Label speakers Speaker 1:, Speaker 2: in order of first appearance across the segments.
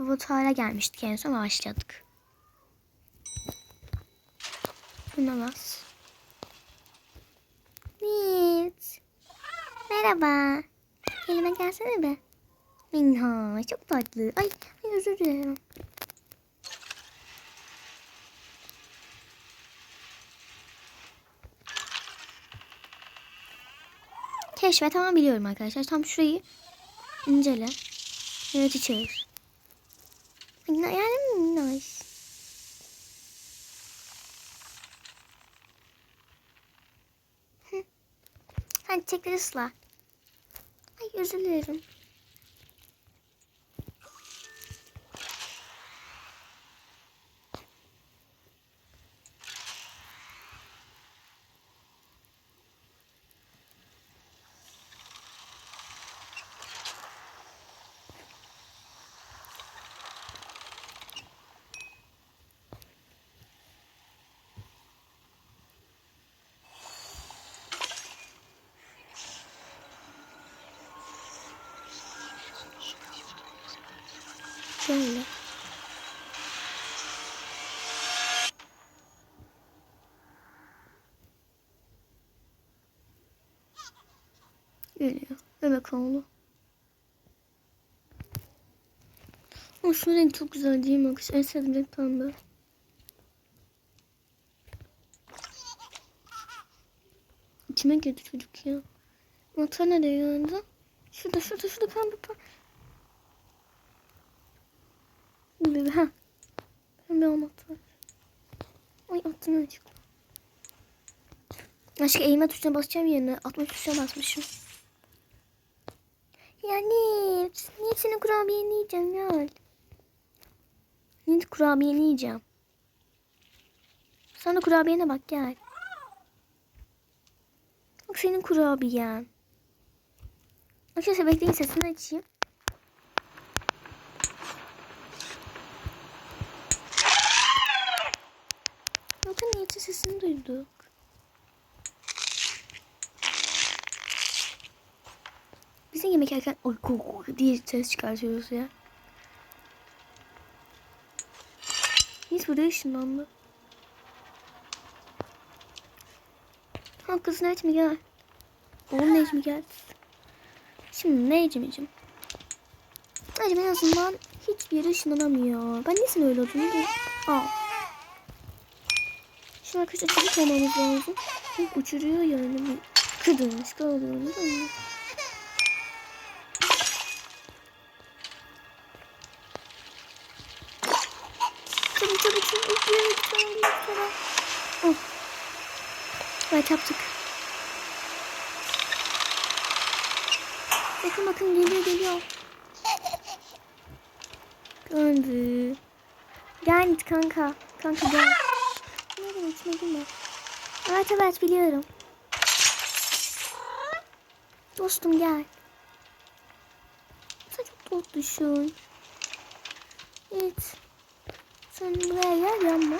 Speaker 1: laboratuvara gelmiştik en son başladık. Buna bas. Evet. Merhaba. Kelime gelsene be. Minha çok tatlı. Ay, ay özür dilerim. Keşfet tamam biliyorum arkadaşlar. Tam şurayı incele. Yöneti çevir. Ay, Yani. Hı. Hadi çiçekleri ısla. Ay özür dilerim. Şöyle. Oğlu. Ama şu renk çok güzel değil mi? En sevdiğim renk pembe. İçime girdi çocuk ya. Mata nereye yandı? Şurada şurada şurada pembe pembe. Ha. Pembe olmadı. Ay attım öyle çıktı. Aşkı eğme tuşuna basacağım yerine atma tuşuna basmışım. Ya ne? Niye senin kurabiyeni yiyeceğim ya? Niye kurabiyeni yiyeceğim? Sana kurabiyene bak gel. Bak senin kurabiyen. Arkadaşlar bekleyin sesini açayım. Bakın Yiğit'in sesini duyduk. Biz de yemek yerken oy diye ses çıkartıyoruz ya. Yiğit buraya ışınlandı. Ha kız Necmi gel. Oğlum Necmi gel. Şimdi Necmi'cim. Necmi en azından hiçbir yere ışınlanamıyor. Ben niye öyle oldum? Aa. Şu arkadaşlar çabuk olmamız lazım. Uçuruyor yani. Bir kırdırmış kalıyor değil mi? Çabuk. Evet, tamam, tamam. Oh. Evet yaptık. Bakın bakın geliyor geliyor. Gördü. Gel git kanka. Kanka gel. Ne demek içmedin mi? Evet evet biliyorum. Dostum gel. Sen çok tatlısın. Evet. Sen buraya gel yanma.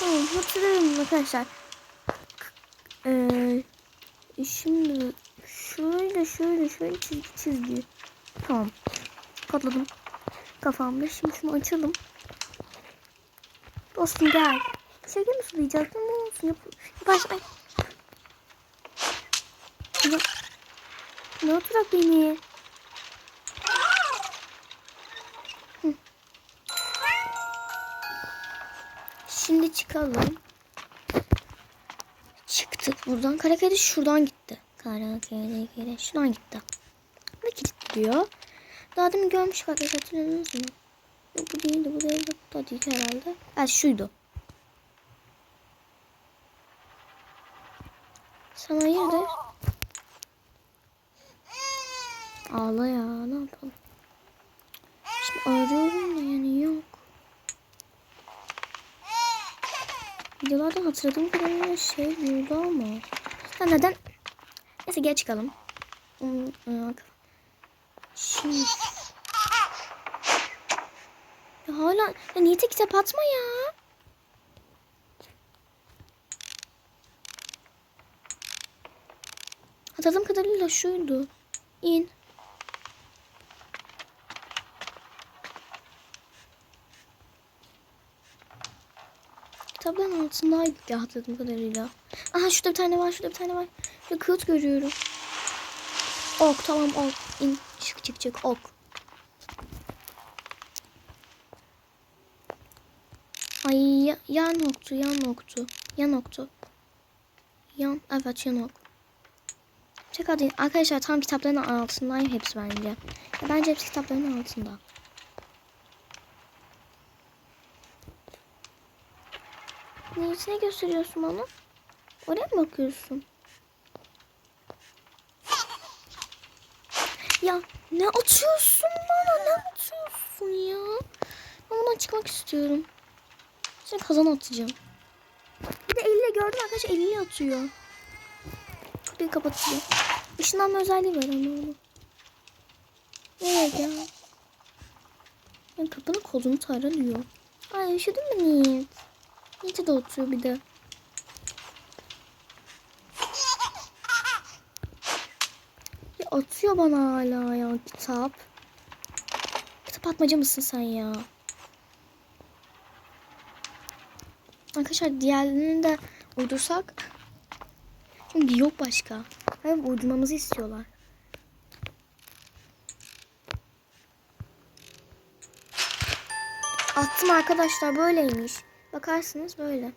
Speaker 1: Tamam hatırlıyorum arkadaşlar. Ee, şimdi şöyle şöyle şöyle çizgi çizgi. Tamam. Katladım. Kafamda. Şimdi şunu açalım. Dostum gel. Şeker mi sulayacaktım? Ne olsun? Yap. Ne, ne oturak beni? Şimdi çıkalım. Çıktık buradan. Kara kedi şuradan gitti. Kara kedi kedi şuradan gitti. Ve kilitliyor. Daha demin görmüş arkadaşlar hatırladınız mı? Yok bu değildi bu değildi. Bu da değil herhalde. Evet şuydu. Sen hayırdır? Ağla ya ne yapalım. Şimdi arıyorum da yani yok. Videolardan hatırladığım kadarıyla şey diyordu ama. Ha, neden? Neyse geç çıkalım. Hmm, Şimdi. Ya hala ya niyete kitap atma ya. Hatırladığım kadarıyla şuydu. İn. Kitapların altındaydık ya hatırladığım kadarıyla. Aha şurada bir tane var şurada bir tane var. Şurada kağıt görüyorum. Ok tamam ok. İn. Çık çık çık ok. Ay ya- yan oktu yan oktu. Yan oktu. Yan evet yan ok. Çek hadi arkadaşlar tam kitapların altındayım hepsi bence. Ya bence hepsi kitapların altında. Neyse ne gösteriyorsun bana? Oraya mı bakıyorsun? Ya ne atıyorsun bana? Ne atıyorsun ya? Ben bundan çıkmak istiyorum. Şimdi kazan atacağım. Bir de eliyle gördüm arkadaşlar eliyle atıyor. Kapıyı kapatıyor. Işınlanma özelliği var ama onun. Evet ya. Yani kapının kolunu taranıyor. Ay üşüdün mü Niyet? Niyet'e de oturuyor bir de. Ya atıyor bana hala ya kitap. Kitap atmaca mısın sen ya? Arkadaşlar diğerlerini de uydursak. Çünkü yok başka. Hayır uydurmamızı istiyorlar. Attım arkadaşlar böyleymiş. Bakarsınız böyle.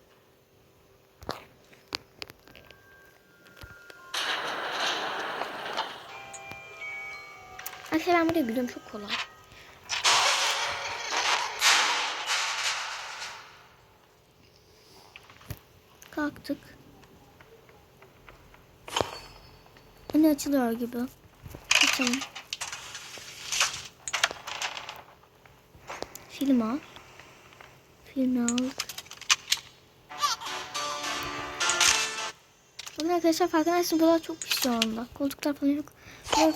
Speaker 1: Arkadaşlar ben burayı biliyorum çok kolay. Kalktık. Yine açılıyor gibi. Açalım. Film al. Aldık. Bakın arkadaşlar farkındaysanız buralar çok pis şu anda. Koltuklar falan yok. Yok.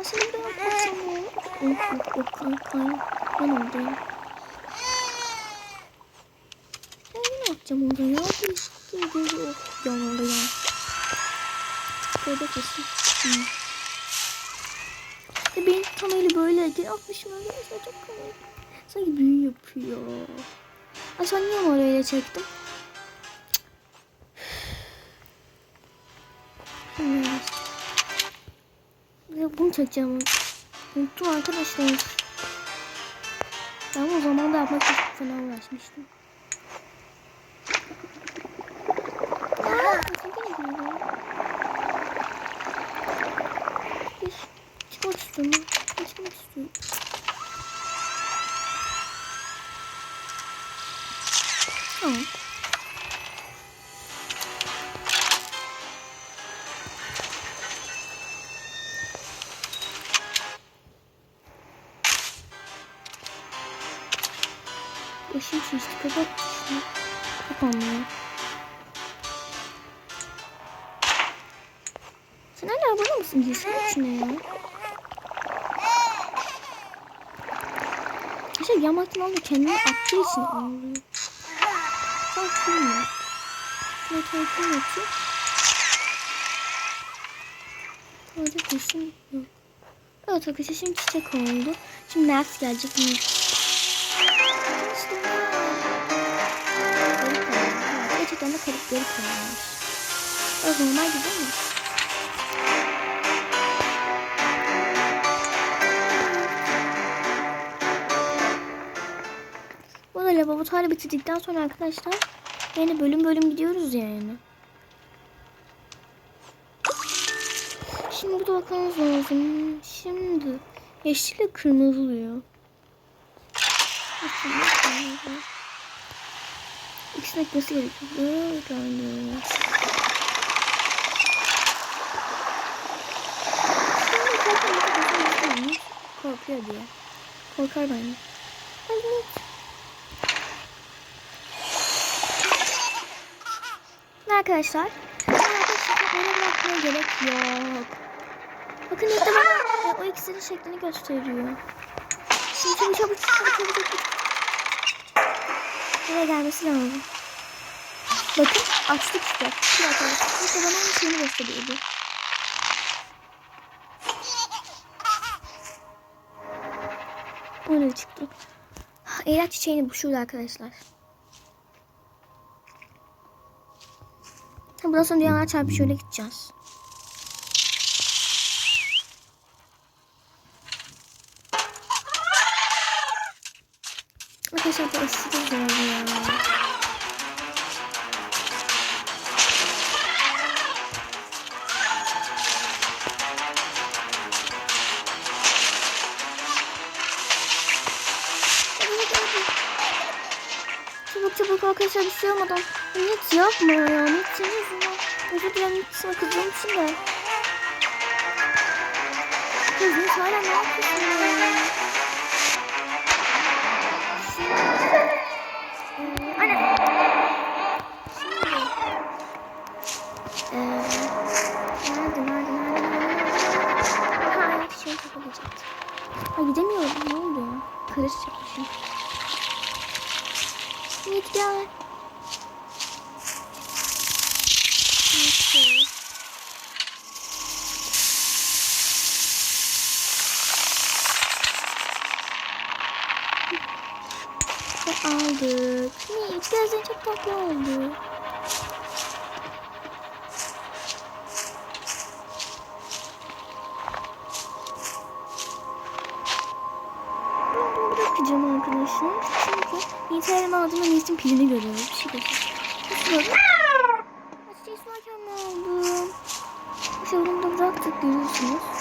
Speaker 1: Aslında baksam ne olur? Yok yok yok. Ay, ay. Ben oradayım. Ben ne yapacağım orada ya? Bir dur. Oh, yan orada yan. Böyle kesin. Hı. Ya benim tam eli böyleydi. Atmışım arkadaşlar çok komik. Sanki büyü yapıyor. Ay sen niye öyle çektim? Ya bunu çekeceğim. Unuttum arkadaşlar. Ben o zaman da yapmak için fena uğraşmıştım. Başım şişti. Kapat şunu. Kapanmıyor. Sen hala burada mısın? Girsene içine ya. İşte yamaktan aldı kendini attığı için ağlıyor. Sen kim ya? Şuna telefon atıyor. Orada kesin yok. Evet arkadaşlar şimdi çiçek oldu. Şimdi Ners gelecek. İşte. De garip garip olmuş. O normal güzel mi? Bu da laboratuvarı bitirdikten sonra arkadaşlar yani bölüm bölüm gidiyoruz yani. Şimdi burada bakmamız lazım. Şimdi yeşille kırmızı oluyor. Yeşille kırmızı. İkisini ekmesi gerekiyor. Böyle. Korkuyor diye. Korkar bence. Arkadaşlar, arkadaşlar böyle bırakmaya gerek yok. Bakın işte bana e, o ikisinin şeklini gösteriyor. Şimdi çabuk çabuk çabuk çabuk çabuk. Buraya gelmesi lazım. Bakın açtık işte. Bir dakika. İşte bana aynı şeyini gösteriyordu. Öyle çıktı. eğer çiçeğini bu şurada arkadaşlar. Bundan sonra dünyalar çarpı şöyle gideceğiz. Arkadaşlar bu aşırı Çabuk arkadaşlar bir şey olmadan. Hiç yapma ya. Hiç yüzünden. Özür dilerim hiç sana kızdığım için de. Kızım hala ne yapıyorsun ya? Aldık. Yiğit gözlerin çok tatlı oldu. Bunu bırakacağım arkadaşlar. Çünkü Yiğit'e aldığımda Yiğit'in pilini görüyorum. Bir şey gösteriyor. Nasıl oldu? Açıkçası varken ne oldu? İşte bunu da bıraktık görüyorsunuz.